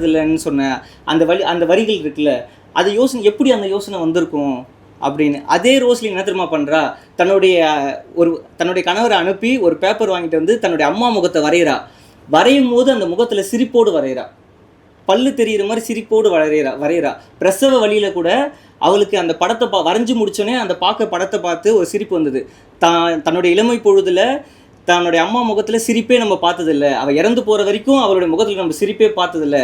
பட்டதில்லைன்னு சொன்னேன் அந்த வழி அந்த வரிகள் இருக்குல்ல அது யோசனை எப்படி அந்த யோசனை வந்திருக்கும் அப்படின்னு அதே ரோஸ்லின் என்ன தெரியுமா பண்ணுறா தன்னுடைய ஒரு தன்னுடைய கணவரை அனுப்பி ஒரு பேப்பர் வாங்கிட்டு வந்து தன்னுடைய அம்மா முகத்தை வரைகிறா வரையும் போது அந்த முகத்தில் சிரிப்போடு வரைகிறா பல்லு தெரியிற மாதிரி சிரிப்போடு வரைகிறா வரைகிறா பிரசவ வழியில் கூட அவளுக்கு அந்த படத்தை பா வரைஞ்சி முடிச்சோடனே அந்த பார்க்க படத்தை பார்த்து ஒரு சிரிப்பு வந்தது. தான் தன்னுடைய இளமை பொழுதில் தன்னுடைய அம்மா முகத்தில் சிரிப்பே நம்ம பார்த்ததில்ல. அவள் இறந்து போகிற வரைக்கும் அவளுடைய முகத்தில் நம்ம சிரிப்பே பார்த்ததில்ல.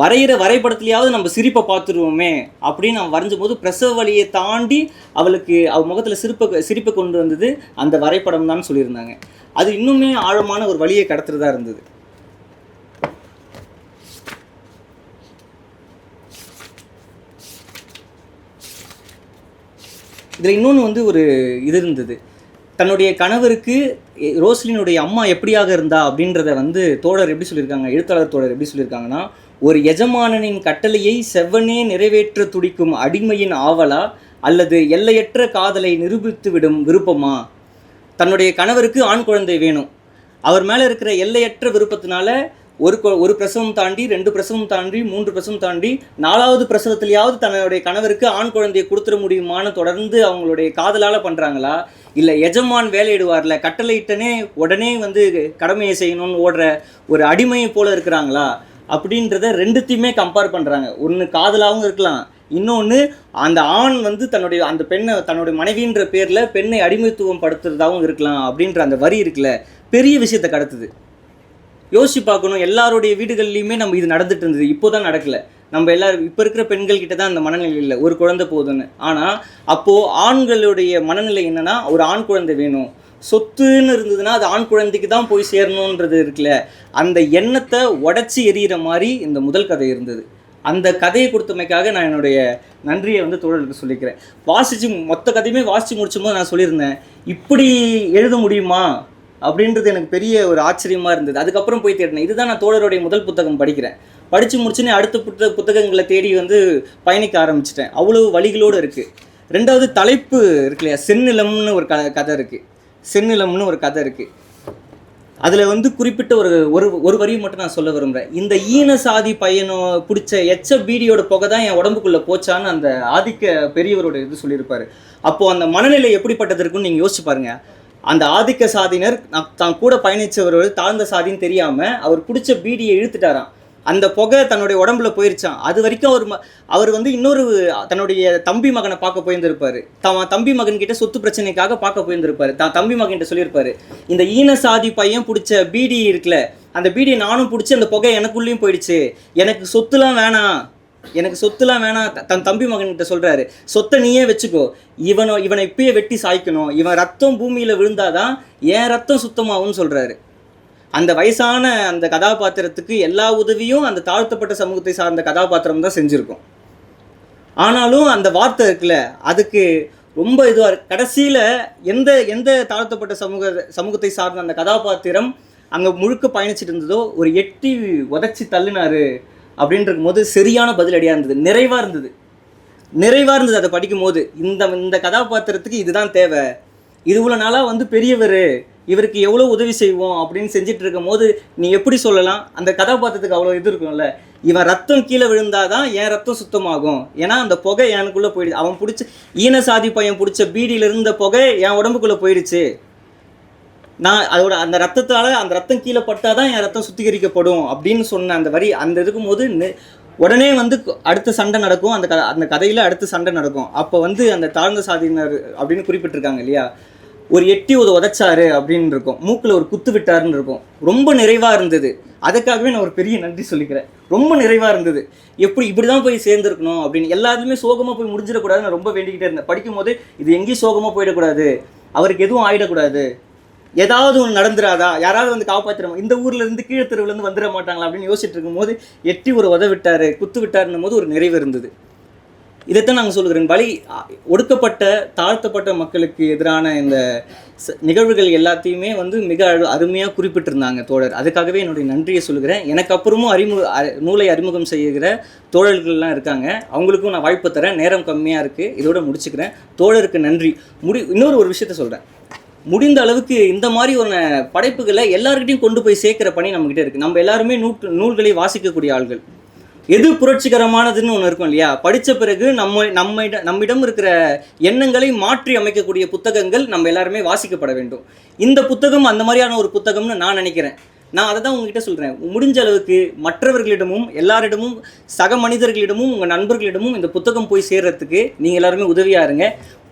வரைகிற வரைபடத்துலையாவது நம்ம சிரிப்பை பார்த்துருவோமே அப்படின்னு அவன் வரைஞ்ச போது பிரசவ வழியை தாண்டி அவளுக்கு அவள் முகத்தில் சிரிப்பை சிரிப்பை கொண்டு வந்தது அந்த வரைபடம் தான் சொல்லியிருந்தாங்க. அது இன்னுமே ஆழமான ஒரு வழியை கடத்துறதா இருந்தது. இதில் இன்னொன்று வந்து ஒரு இது இருந்தது. தன்னுடைய கணவருக்கு ரோஸ்லினுடைய அம்மா எப்படியாக இருந்தா அப்படின்றத வந்து தோழர் எப்படி சொல்லியிருக்காங்க எழுத்தாளர் தோழர் எப்படி சொல்லியிருக்காங்கன்னா ஒரு எஜமானனின் கட்டளையை செவ்வனே நிறைவேற்ற துடிக்கும் அடிமையின் ஆவலா அல்லது எல்லையற்ற காதலை நிரூபித்து விடும் விருப்பமா? தன்னுடைய கணவருக்கு ஆண் குழந்தை வேணும். அவர் மேலே இருக்கிற எல்லையற்ற விருப்பத்தினால ஒரு கொ- ஒரு பிரசவம் தாண்டி ரெண்டு பிரசவம் தாண்டி மூன்று பிரசவம் தாண்டி நாலாவது பிரசவத்திலேயாவது தன்னுடைய கணவருக்கு ஆண் குழந்தையை கொடுத்துட முடியுமான்னு தொடர்ந்து அவங்களுடைய காதலால் பண்ணுறாங்களா இல்லை எஜமான் வேலையிடுவார்ல கட்டளையிட்டனே உடனே வந்து கடமையை செய்யணும்னு ஓடுற ஒரு அடிமையை போல இருக்கிறாங்களா? அப்படின்றத ரெண்டுத்தையுமே கம்பேர் பண்ணுறாங்க ஒன்று காதலாகவும் இருக்கலாம். இன்னொன்று அந்த ஆண் வந்து தன்னுடைய அந்த பெண்ணை தன்னுடைய மனைவின்ற பேரில் பெண்ணை அடிமைத்துவம் படுத்துறதாகவும் இருக்கலாம் அப்படின்ற அந்த வரி இருக்குல்ல பெரிய விஷயத்தை கடத்துது. யோசிச்சு பார்க்கணும். எல்லாருடைய வீடுகள்லையுமே நம்ம இது நடந்துட்டு இருந்தது. இப்போ தான் நடக்கல. நம்ம எல்லாரும் இப்போ இருக்கிற பெண்கள் கிட்ட தான் அந்த மனநிலை இல்லை. ஒரு குழந்தை போதும்னு. ஆனால் அப்போது ஆண்களுடைய மனநிலை என்னென்னா ஒரு ஆண் குழந்தை வேணும். சொத்துன்னு இருந்ததுன்னா அது ஆண் குழந்தைக்கு தான் போய் சேரணுன்றது இருக்குல்ல. அந்த எண்ணத்தை உடச்சி எறிகிற மாதிரி இந்த முதல் கதை இருந்தது. அந்த கதையை கொடுத்தமைக்காக நான் என்னுடைய நன்றியை வந்து தோழர்களுக்கு சொல்லிக்கிறேன். வாசித்து மொத்த கதையுமே வாசித்து முடிச்சும்போது நான் சொல்லியிருந்தேன் இப்படி எழுத முடியுமா? அப்படின்றது எனக்கு பெரிய ஒரு ஆச்சரியமாக இருந்தது. அதுக்கப்புறம் போய் தேடினேன். இதுதான் நான் தோழருடைய முதல் புத்தகம் படிக்கிறேன். படித்து முடிச்சுன்னு அடுத்த புத்த புத்தகங்களை தேடி வந்து பயணிக்க ஆரம்பிச்சிட்டேன். அவ்வளவு வழிகளோடு இருக்குது ரெண்டாவது தலைப்பு இருக்கு இல்லையா? செந்நிலம்னு ஒரு க கதை இருக்குது செந்நிலம்னு ஒரு கதை இருக்குது அதில் வந்து குறிப்பிட்ட ஒரு ஒரு ஒரு வரியும் மட்டும் நான் சொல்ல விரும்புகிறேன் இந்த ஈன சாதி பையனோ பிடிச்ச எச்ச பீடியோட புகை தான் என் உடம்புக்குள்ளே போச்சான்னு அந்த ஆதிக்க பெரியவரோட இது சொல்லியிருப்பார். அப்போது அந்த மனநிலை எப்படிப்பட்டது இருக்குன்னு நீங்கள் யோசிச்சு பாருங்கள் அந்த ஆதிக்க சாதியினர் நான் தான் கூட பயணித்தவர் தாழ்ந்த சாதின்னு தெரியாமல் அவர் பிடிச்ச பீடியை இழுத்துட்டாராம். அந்த புகை தன்னுடைய உடம்புல போயிருச்சான் அது வரைக்கும் அவர் ம- அவர் வந்து இன்னொரு தன்னுடைய தம்பி மகனை பார்க்க போயிருந்திருப்பாரு. தான் தம்பி மகன் கிட்ட சொத்து பிரச்சனைக்காக பார்க்க போயிருந்திருப்பாரு. தான் தம்பி மகன்கிட்ட சொல்லியிருப்பாரு. இந்த ஈன சாதி பையன் பிடிச்ச பீடி இருக்குல்ல அந்த பீடியை நானும் பிடிச்சி அந்த புகை எனக்குள்ளேயும் போயிடுச்சு. எனக்கு சொத்துலாம் வேணாம். எனக்கு சொத்துலாம் வேணாம். த- தன் தம்பி மகன்கிட்ட சொல்றாரு. சொத்தை நீயே வச்சுக்கோ. இவனை இவனை இப்பயே வெட்டி சாய்க்கணும். இவன் ரத்தம் பூமியில விழுந்தாதான் என் ரத்தம் சுத்தமாகும்னு சொல்றாரு. அந்த வயசான அந்த கதாபாத்திரத்துக்கு எல்லா உதவியும் அந்த தாழ்த்தப்பட்ட சமூகத்தை சார்ந்த கதாபாத்திரம் தான் செஞ்சுருக்கும். ஆனாலும் அந்த வார்த்தை இருக்குல்ல அதுக்கு ரொம்ப இதுவாக இருக்கு. கடைசியில் எந்த எந்த தாழ்த்தப்பட்ட சமூக சமூகத்தை சார்ந்த அந்த கதாபாத்திரம் அங்கே முழுக்க பயணிச்சுட்டு இருந்ததோ ஒரு எட்டி உதச்சி தள்ளினாரு அப்படின்றது போது சரியான பதிலடியாக இருந்தது. நிறைவாக இருந்தது. நிறைவாக இருந்தது அதை படிக்கும்போது. இந்த இந்த கதாபாத்திரத்துக்கு இதுதான் தேவை. இது இவ்வளோ நாளாக வந்து பெரியவர். இவருக்கு எவ்வளோ உதவி செய்வோம் அப்படின்னு செஞ்சுட்டு இருக்கும் போது நீ எப்படி சொல்லலாம்? அந்த கதாபாத்திரத்துக்கு அவ்வளோ இது இருக்கும்ல. இவன் ரத்தம் கீழே விழுந்தாதான் என் ரத்தம் சுத்தமாகும். ஏன்னா அந்த புகை எனக்குள்ளே போயிடுச்சு. அவன் பிடிச்ச ஈன சாதி பையன் பிடிச்ச பீடியில் இருந்த புகை என் உடம்புக்குள்ளே போயிடுச்சு. நான் அதோட அந்த ரத்தத்தால் அந்த ரத்தம் கீழே பட்டாதான் என் ரத்தம் சுத்திகரிக்கப்படும் அப்படின்னு சொன்ன அந்த வரி அந்த இருக்கும்போது போது உடனே வந்து அடுத்த சண்டை நடக்கும். அந்த க அந்த கதையில் அடுத்த சண்டை நடக்கும். அப்போ வந்து அந்த தாழ்ந்த சாதியினர் அப்படின்னு குறிப்பிட்டிருக்காங்க இல்லையா? ஒரு எட்டி ஒரு உதைச்சாரு அப்படின்னு இருக்கும். மூக்கில் ஒரு குத்து விட்டாருன்னு இருக்கும். ரொம்ப நிறைவாக இருந்தது. அதுக்காகவே நான் ஒரு பெரிய நன்றி சொல்லிக்கிறேன். ரொம்ப நிறைவாக இருந்தது. எப்படி இப்படி தான் போய் சேர்ந்துருக்கணும் அப்படின்னு எல்லாத்துலேயுமே சோகமாக போய் முடிஞ்சிடக்கூடாதுன்னு நான் ரொம்ப வேண்டிக்கிட்டே இருந்தேன். படிக்கும் போது இது எங்கேயும் சோகமாக போயிடக்கூடாது. அவருக்கு எதுவும் ஆயிடக்கூடாது. ஏதாவது ஒன்று நடந்துராதா? யாராவது வந்து காப்பாற்றிட இந்த ஊரில் இருந்து கீழே தெருவுலேருந்து வந்துட மாட்டாங்களா அப்படின்னு யோசிச்சுட்டு இருக்கும்போது எட்டி ஒரு உத விட்டாரு குத்து விட்டாருன்னும் போது ஒரு நிறைவு இருந்தது. இதைத்தான் நாங்கள் சொல்கிறேன் வழி ஒடுக்கப்பட்ட தாழ்த்தப்பட்ட மக்களுக்கு எதிரான இந்த நிகழ்வுகள் எல்லாத்தையுமே வந்து மிக அருமையாக குறிப்பிட்டிருந்தாங்க தோழர். அதுக்காகவே என்னுடைய நன்றியை சொல்கிறேன் எனக்கு அப்புறமும் அறிமுக நூலை அறிமுகம் செய்கிற தோழர்கள்லாம் இருக்காங்க. அவங்களுக்கும் நான் வாய்ப்பு தரேன். நேரம் கம்மியாக இருக்குது இதோட முடிச்சுக்கிறேன். தோழருக்கு நன்றி. முடி இன்னொரு ஒரு விஷயத்த சொல்கிறேன் முடிந்த அளவுக்கு இந்த மாதிரி ஒரு படைப்புகளை எல்லாருக்கிட்டையும் கொண்டு போய் சேர்க்குற பணி நம்மக்கிட்ட இருக்குது நம்ம எல்லாருமே நூற்று நூல்களை வாசிக்கக்கூடிய ஆள்கள். எது புரட்சிகரமானதுன்னு ஒன்று இருக்கும் இல்லையா? படித்த பிறகு நம்ம நம்ம நம்மிடம் இருக்கிற எண்ணங்களை மாற்றி அமைக்கக்கூடிய புத்தகங்கள் நம்ம எல்லாருமே வாசிக்கப்பட வேண்டும். இந்த புத்தகம் அந்த மாதிரியான ஒரு புத்தகம்னு நான் நினைக்கிறேன். நான் அதை தான் உங்ககிட்ட சொல்கிறேன் முடிஞ்ச அளவுக்கு மற்றவர்களிடமும் எல்லாரிடமும் சக மனிதர்களிடமும் உங்கள் நண்பர்களிடமும் இந்த புத்தகம் போய் சேர்கிறதுக்கு நீங்கள் எல்லாருமே உதவியாக இருங்க.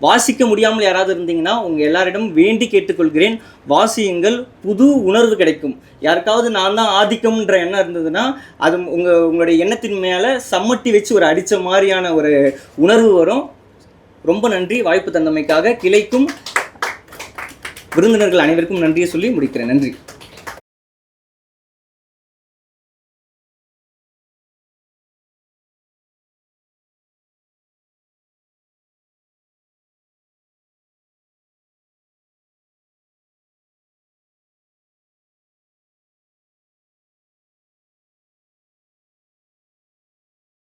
வாசிக்க முடியாமல் யாராவது இருந்தீங்கன்னா உங்கள் எல்லாரிடம் வேண்டி கேட்டுக்கொள்கிறேன். வாசியுங்கள் புது உணர்வு கிடைக்கும். யாருக்காவது நான் தான் ஆதிக்கம்ன்ற எண்ணம் இருந்ததுன்னா அது உங்கள் உங்களுடைய எண்ணத்தின் மேலே சம்மட்டி வச்சு ஒரு அடித்த மாதிரியான ஒரு உணர்வு வரும். ரொம்ப நன்றி. வாய்ப்பு தந்தமைக்காக கிளைக்கும் விருந்தினர்கள் அனைவருக்கும் நன்றியை சொல்லி முடிக்கிறேன். நன்றி.